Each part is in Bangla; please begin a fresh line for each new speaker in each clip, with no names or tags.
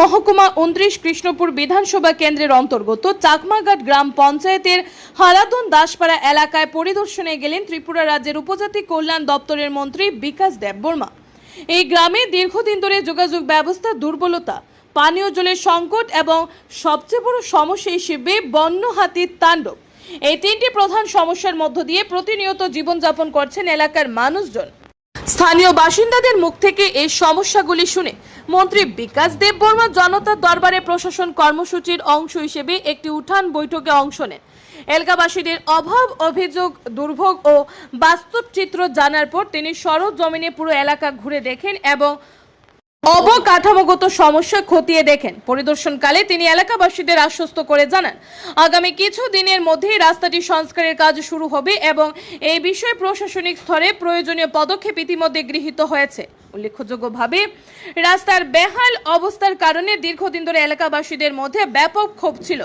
মহকুমা উনত্রিশ কৃষ্ণপুর বিধানসভা কেন্দ্রের অন্তর্গত চাকমাঘাট গ্রাম পঞ্চায়েতের হারাদন দাসপাড়া এলাকায় পরিদর্শনে গেলেন ত্রিপুরা রাজ্যের উপজাতি কল্যাণ দপ্তরের মন্ত্রী বিকাশ দেববর্মা এই গ্রামে দীর্ঘদিন ধরে যোগাযোগ ব্যবস্থা, দুর্বলতা, পানীয় জলের সংকট এবং সবচেয়ে বড় সমস্যা হিসেবে বন্য হাতির তাণ্ডব। এই তিনটি প্রধান সমস্যার মধ্য দিয়ে প্রতিনিয়ত জীবনযাপন করছেন এলাকার মানুষজন। স্থানীয় বাসিন্দাদের মুখ থেকে এই সমস্যাগুলি শুনে মন্ত্রী বিকাশ দেব বর্মা জনতার দরবারে প্রশাসন কর্মসূচির অংশ হিসেবে একটি উঠান বৈঠকে অংশ নেন। এলাকাবাসীদের অভাব, অভিযোগ, দুর্ভোগ ও বাস্তব চিত্র জানার পর তিনি সরব জমিনে পুরো এলাকা ঘুরে দেখেন এবং অবকাঠামোগত সমস্যা খতিয়ে দেখেন। পরিদর্শনকালে তিনি এলাকাবাসীদের আশ্বস্ত করে জানান, আগামী কিছু দিনের মধ্যেই রাস্তাটি সংস্কারের কাজ শুরু হবে এবং এই বিষয়ে প্রশাসনিক স্তরে প্রয়োজনীয় পদক্ষেপ ইতিমধ্যে গৃহীত হয়েছে। উল্লেখযোগ্যভাবে, রাস্তার বেহাল অবস্থার কারণে দীর্ঘদিন ধরে এলাকাবাসীদের মধ্যে ব্যাপক ক্ষোভ ছিল।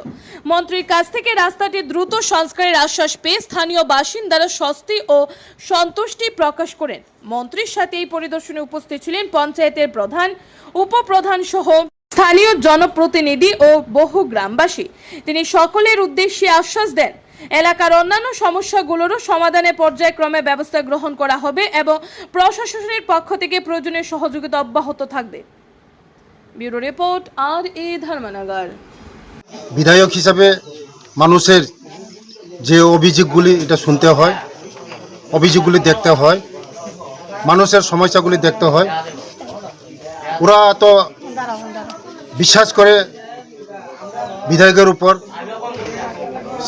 মন্ত্রীর কাছ থেকে রাস্তাটি দ্রুত সংস্কারের আশ্বাস পেয়ে স্থানীয় বাসিন্দারা স্বস্তি ও সন্তুষ্টি প্রকাশ করেন। মন্ত্রীর সাথে এই পরিদর্শনে উপস্থিত ছিলেন পঞ্চায়েতের প্রধান, উপপ্রধান সহ স্থানীয় জনপ্রতিনিধি ও বহু গ্রামবাসী। তিনি সকলের উদ্দেশ্যে আশ্বাস দেন এলাকার অন্যান্য সমস্যাগুলোরও সমাধানে পর্যায়ক্রমে ব্যবস্থা গ্রহণ করা হবে এবং প্রশাসনের পক্ষ থেকে প্রয়োজনীয় সহযোগিতা অব্যাহত থাকবে। ব্যুরো রিপোর্ট, আর এ ধর্মনগর।
বিধায়ক হিসাবে মানুষের যে অভিযোগগুলি, এটা শুনতে হয়, অভিযোগগুলি দেখতে হয়, মানুষের সমস্যাগুলি দেখতে হয়। ওরা তো বিশ্বাস করে বিধায়কের উপর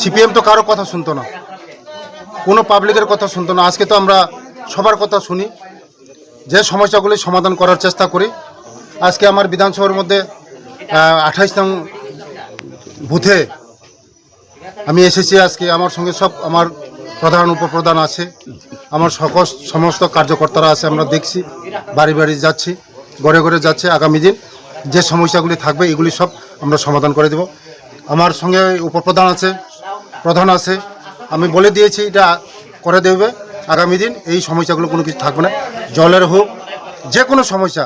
সিপিএম তো কারও কথা শুনতো না। কোনো পাবলিকের কথা শুনতো না। আজকে তো আমরা সবার কথা শুনি। যে সমস্যাগুলি সমাধান করার চেষ্টা করি। আজকে আমার বিধানসভার মধ্যে আঠাইশ নং বুথে আমি এসেছি আজকে। আমার সঙ্গে সব আমার প্রধান উপপ্রধান আছে। আমার সকল সমস্ত কার্যকর্তারা আছে। আমরা দেখছি, বাড়ি বাড়ি যাচ্ছি, ঘরে ঘরে যাচ্ছে আগামী দিন। যে সমস্যাগুলি থাকবে, এগুলি সব আমরা সমাধান করে দেব। আমার সঙ্গে উপপ্রধান আছে প্রধান আছে। আমি বলে দিয়েছি এটা করে দেবে। আগামী দিন এই সমস্যাগুলো কোনো কিছু থাকবে না। জলের হোক যে কোনো সমস্যা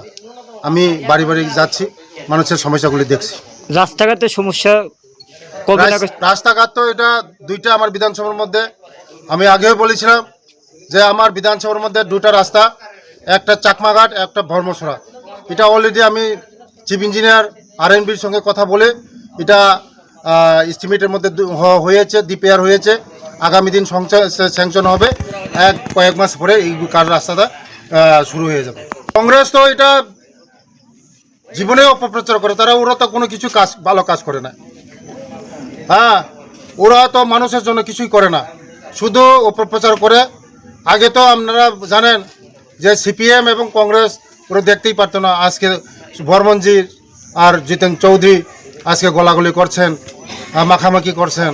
আমি বাড়ি বাড়ি যাচ্ছি মানুষের সমস্যাগুলি দেখছি।
রাস্তাঘাটের সমস্যা
রাস্তাঘাট তো এটা দুইটা আমার বিধানসভার মধ্যে। আমি আগেও বলেছিলাম যে আমার বিধানসভার মধ্যে দুটা রাস্তা একটা চাকমাঘাট একটা ভর্মসরা এটা অলরেডি আমি চিফ ইঞ্জিনিয়ার আর এনবির সঙ্গে কথা বলে এটা এস্টিমেটের মধ্যে হয়েছে ডিপিআর হয়েছে। আগামী দিন স্যাংশন হবে। এক, কয়েক মাস পরে এই কার রাস্তাটা শুরু হয়ে যাবে। কংগ্রেস তো এটা জীবনে অপপ্রচার করে। তারা, ওরা তো কোনো কিছু কাজ ভালো কাজ করে না। হ্যাঁ ওরা তো মানুষের জন্য কিছুই করে না। শুধু অপপ্রচার করে। আগে তো আপনারা জানেন যে সিপিএম এবং কংগ্রেস ওরা দেখতেই পারতো না। আজকে বর্মনজি আর জিতেন চৌধুরী আজকে গলাগলি করছেন মাখামাখি করছেন।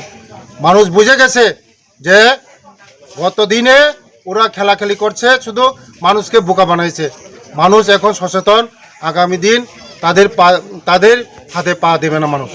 মানুষ বুঝে গেছে যে গত দিনে ওরা খেলাখেলি করছে, শুধু মানুষকে বোকা বানাইছে। মানুষ এখন সচেতন, আগামী দিন তাদের পা তাদের হাতে পা দেবে না মানুষ।